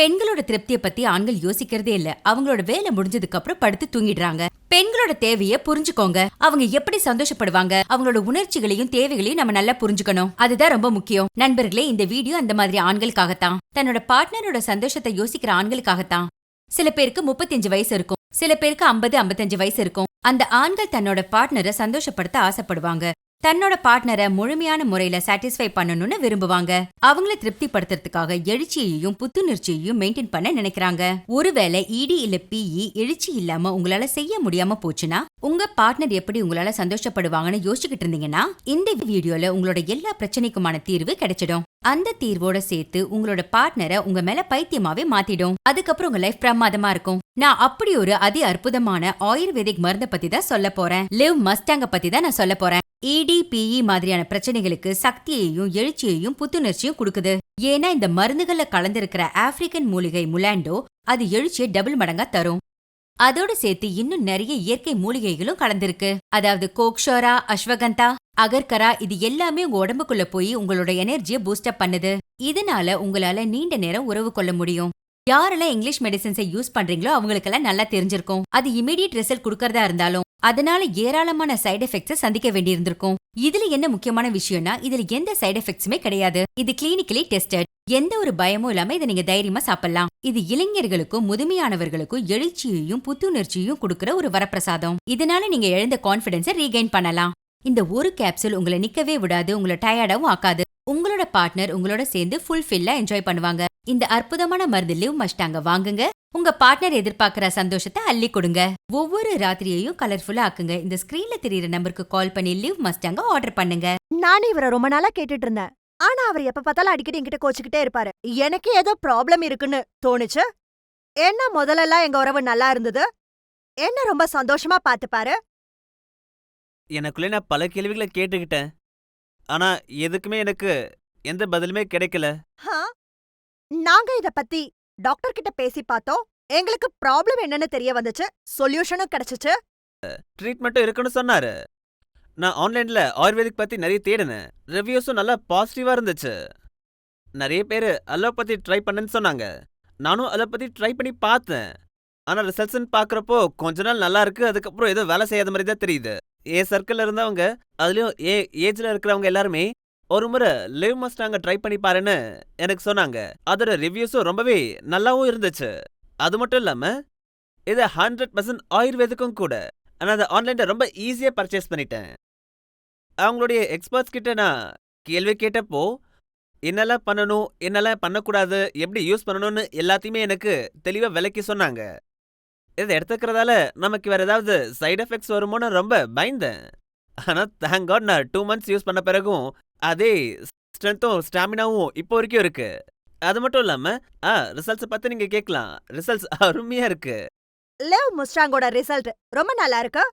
பெண்களோட திருப்திய பத்தி ஆண்கள் யோசிக்கிறதே இல்ல. அவங்களோட வேலை முடிஞ்சதுக்கு அப்புறம் படுத்து தூங்கிடுறாங்க. பெண்களோட தேவைய புரிஞ்சுக்கோங்க. அவங்க எப்படி சந்தோஷப்படுவாங்க? அவங்களோட உணர்ச்சிகளையும் தேவைகளையும் நம்ம நல்லா புரிஞ்சுக்கணும். அதுதான் ரொம்ப முக்கியம். நண்பர்களே இந்த வீடியோ அந்த மாதிரி ஆண்களுக்காகத்தான். தன்னோட பார்ட்னரோட சந்தோஷத்தை யோசிக்கிற ஆண்களுக்காகத்தான். சில பேருக்கு முப்பத்தஞ்சு வயசு இருக்கும். சில பேருக்கு ஐம்பது ஐம்பத்தஞ்சு வயசு இருக்கும். அந்த ஆண்கள் தன்னோட பார்ட்னரை சந்தோஷப்படுத்த ஆசைப்படுவாங்க. தன்னோட பார்ட்னரை முழுமையான முறையில சாட்டிஸ்ஃபை பண்ணணும்னு விரும்புவாங்க. அவங்கள திருப்திப்படுத்துறதுக்காக எழுச்சியையும் புத்துணர்ச்சியையும் மெயின்டைன் பண்ண நினைக்கிறாங்க. ஒருவேளை இடி இல்ல பிஇ எழுச்சி இல்லாம உங்களால செய்ய முடியாம போச்சுன்னா உங்க பார்ட்னர் எப்படி உங்களால சந்தோஷப்படுவாங்கன்னு யோசிச்சுக்கிட்டு இருந்தீங்கன்னா இந்த வீடியோல உங்களோட எல்லா பிரச்சனைக்குமான தீர்வு கிடைச்சிடும். அந்த தீர்வோட சேர்த்து உங்களோட பார்ட்னரை உங்க மேல பைத்தியமாவே மாத்திடும். அதுக்கப்புறம் உங்க லைஃப் பிரமாதமா இருக்கும். நான் அப்படி ஒரு அதி அற்புதமான ஆயுர்வேதிக் மருந்த பத்தி தான் சொல்ல போறேன். லிவ் மஸ்டாங்க பத்தி தான் நான் சொல்ல போறேன். இடிபிஇ மாதிரியான பிரச்சனைகளுக்கு சக்தியையும் எழுச்சியையும் புத்துணர்ச்சியும் கொடுக்குது. ஏன்னா இந்த மருந்துகள்ல கலந்திருக்கிற ஆப்பிரிக்கன் மூலிகை முலாண்டோ அது எழுச்சியை டபுள் மடங்கா தரும். அதோட சேர்த்து இன்னும் நிறைய இயற்கை மூலிகைகளும் கலந்திருக்கு. அதாவது கோக்ஷோரா அஸ்வகந்தா அகர்கரா இது எல்லாமே உங்க உடம்புக்குள்ள போய் உங்களோட எனர்ஜியை பூஸ்டப் பண்ணுது. இதனால உங்களால நீண்ட நேரம் உறவு கொள்ள முடியும். யாரெல்லாம் இங்கிலீஷ் மெடிசன்ஸை யூஸ் பண்றீங்களோ அவங்களுக்கெல்லாம் நல்லா தெரிஞ்சிருக்கும். அது இமீடியட் ரிசல்ட் கொடுக்கறதா இருந்தாலும் அதனால ஏராளமான சைடு எஃபெக்ட்ஸ் சந்திக்க வேண்டியிருந்திருக்கும். இதுல என்ன முக்கியமான விஷயம்னா இதுல எந்த சைடு எஃபெக்ட்ஸுமே கிடையாது. இது கிளினிக்கலி டெஸ்டட் எந்த ஒரு பயமும் இல்லாம இதை நீங்க தைரியமா சாப்பிடலாம். இது இளைஞர்களுக்கும் முதுமையானவர்களுக்கும் எழுச்சியையும் புத்துணர்ச்சியையும் கொடுக்கிற ஒரு வரப்பிரசாதம். இதனால நீங்க எழுந்த கான்பிடன்ஸை ரீகெயின் பண்ணலாம். இந்த ஒரு கேப்சூல் உங்களை நிக்கவே விடாது உங்களை டயர்டாவும் ஆக்காது. உங்களோட பார்ட்னர் உங்களோட சேர்ந்து ஃபுல்ஃபில்லா என்ஜாய் பண்ணுவாங்க. இந்த அற்புதமான மருந்து லிவ் மஸ்டாங்க வாங்குங்க. உங்க பார்ட்னர் எதிர்பார்க்கிற சந்தோஷத்தை அள்ளி கொடுங்க. ஒவ்வொரு ராத்திரியையும் கலர்ஃபுல்லா ஆக்குங்க. இந்த ஸ்கிரீன்ல தெரியுற நம்பருக்கு கால் பண்ணி லிவ் மஸ்டாங்க ஆர்டர் பண்ணுங்க. நானும் இவரை ரொம்ப நாளா கேட்டுட்டு இருந்தேன் ஆனா அவர் எப்ப பார்த்தாலும் அடிக்கடி என்கிட்ட கோச்சுக்கிட்டே இருப்பாரு. எனக்கு ஏதோ ப்ராப்ளம் இருக்குன்னு தோணுச்சு. என்ன முதல்லலாம் எங்க உறவு நல்லா இருந்தது? என்ன ரொம்ப சந்தோஷமா பாத்துப்பாரு எனக்குள்ளே நான் பல கேள்விகளை கேட்டுக்கிட்டேன். ஆனா எதுக்குமே எனக்கு எந்த பதிலுமே கிடைக்கல. ஹா? நாங்க இத பத்தி டாக்டர் கிட்ட பேசி பார்த்தோம் எங்களுக்கு ப்ராப்ளம் என்னன்னு தெரிய வந்துச்சு. சொல்யூஷனும் கிடைச்சுச்சு. ட்ரீட்மெண்ட்டும் இருக்குன்னு சொன்னாரு. நான் ஆன்லைன்ல ஆயுர்வேதிக் பத்தி நிறைய தேடினேன். ரிவ்யூஸும் நல்லா பாசிட்டிவா இருந்துச்சு. நிறைய பேர் அலோபதி ட்ரை பண்ணுன்னு சொன்னாங்க. நானும் அலோபதி ட்ரை பண்ணி பார்த்தேன். ஆனா ரிசல்ட்ஸ்ன்னு பாக்குறப்போ கொஞ்ச நாள் நல்லா இருக்கு. அதுக்கப்புறம் ஏதோ வேலை செய்யாத மாதிரி தான் தெரியுது. ஏ சர்க்கிள்ல இருந்தவங்க அதுலயும் ஏ ஏஜ்ல இருக்கிறவங்க எல்லாருமே ஒரு முறை லிவ் மஸ்டாங்க ட்ரை பண்ணி பாருன்னு எனக்கு சொன்னாங்க. அதோட ரிவ்யூஸும் ரொம்பவே நல்லாவும் இருந்துச்சு. அது மட்டும் இல்லாம இது ஹண்ட்ரட் பர்சன்ட் ஆயுர்வேதிக்கும் கூட. நான் அதை ஆன்லைன்ல ரொம்ப ஈஸியா பர்ச்சேஸ் பண்ணிட்டேன். அவங்களுடைய எக்ஸ்பர்ட்ஸ் கிட்ட நான் கேள்வி கேட்டப்போ என்னெல்லாம் பண்ணணும்? என்னெல்லாம் பண்ணக்கூடாது? எப்படி யூஸ் பண்ணணும்னு எல்லாத்தையுமே எனக்கு தெளிவா விளக்கி சொன்னாங்க. இதை எடுத்துக்கிறதால நமக்கு வேற ஏதாவது சைடு எஃபெக்ட்ஸ் வருமோன்னு ரொம்ப பயந்தேன். ஆனா தேங்க் காட் நான் டூ மந்த்ஸ் யூஸ் பண்ண பிறகும் அதே ஸ்ட்ரென்த்தும் ஸ்டாமினாவும் இப்போ வரைக்கும் இருக்கு. அது மட்டும் இல்லாம ஆ ரிசல்ட்ஸ் பத்தி நீங்க கேட்கலாம். ரிசல்ட்ஸ் அருமையா இருக்கு. லிவ் முஸ்டாங்கோட ரிசல்ட் ரொம்ப நல்லா இருக்கு?